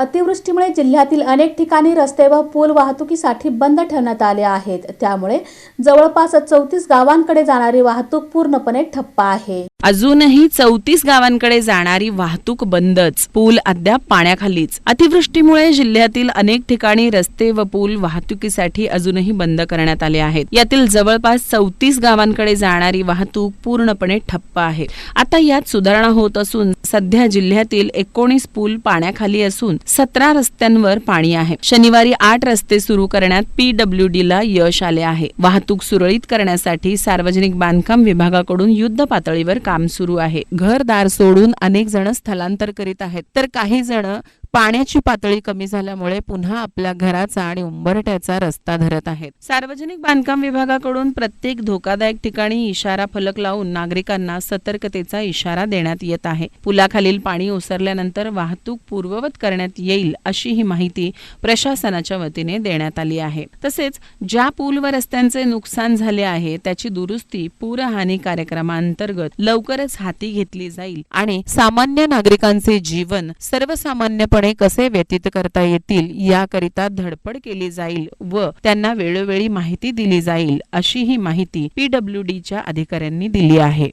अतिवृष्टीमुळे जिल्ह्यातील अनेक ठिकाणी रस्ते व पूल वाहतुकीसाठी बंद ठेवण्यात आले आहेत. त्यामुळे जवळपास चौतीस गावांकडे जाणारी वाहतूक पूर्णपणे ठप्प आहे. अजूनही चौतीस गावांकडे जाणारी वाहतूक बंदच. पूल अद्याप पाण्याखालीच. अतिवृष्टीमुळे जिल्ह्यातील अनेक ठिकाणी रस्ते व पूल वाहतुकीसाठी अजूनही बंद करण्यात आले आहेत. यातील जवळपास चौतीस गावांकडे जाणारी वाहतूक पूर्णपणे ठप्प आहे. आता यात सुधारणा होत असून सध्या जिल्ह्यातील एकोणीस पूल पाण्याखाली असून सतरा रस्त्यांवर पाणी आहे. शनिवारी आठ रस्ते सुरू करण्यात पीडब्ल्यूडी ला यश आले आहे. वाहतूक सुरळीत करण्यासाठी सार्वजनिक बांधकाम विभागाकडून युद्ध पातळीवर काम सुरू आहे. घरदार सोडून अनेक जण स्थलांतर करीत आहेत. तर काही जण पाण्याची पातळी कमी झाल्यामुळे पुन्हा आपल्या घराचा आणि उंबरट्याचा रस्ता धरत आहेत. सार्वजनिक बांधकाम विभागाकडून प्रत्येक धोकादायक ठिकाणी इशारा फलक लावून नागरिकांना सतर्कतेचा इशारा देण्यात येत आहे. पुलाखालील पाणी ओसरल्यानंतर वाहतूक पूर्ववत करण्यात येईल अशी ही माहिती प्रशासनाच्या वतीने देण्यात आली आहे. तसेच ज्या पूल व रस्त्यांचे नुकसान झाले आहे त्याची दुरुस्ती पूरहानी कार्यक्रमांतर्गत लवकरच हाती घेतली जाईल आणि सामान्य नागरिकांचे जीवन सर्वसामान्यपणे कसे व्यतीत करता येतील याकरिता धडपड केली जाईल व त्यांना वेळोवेळी माहिती दिली जाईल अशी ही माहिती पीडब्ल्यूडीच्या अधिकाऱ्यांनी दिली आहे.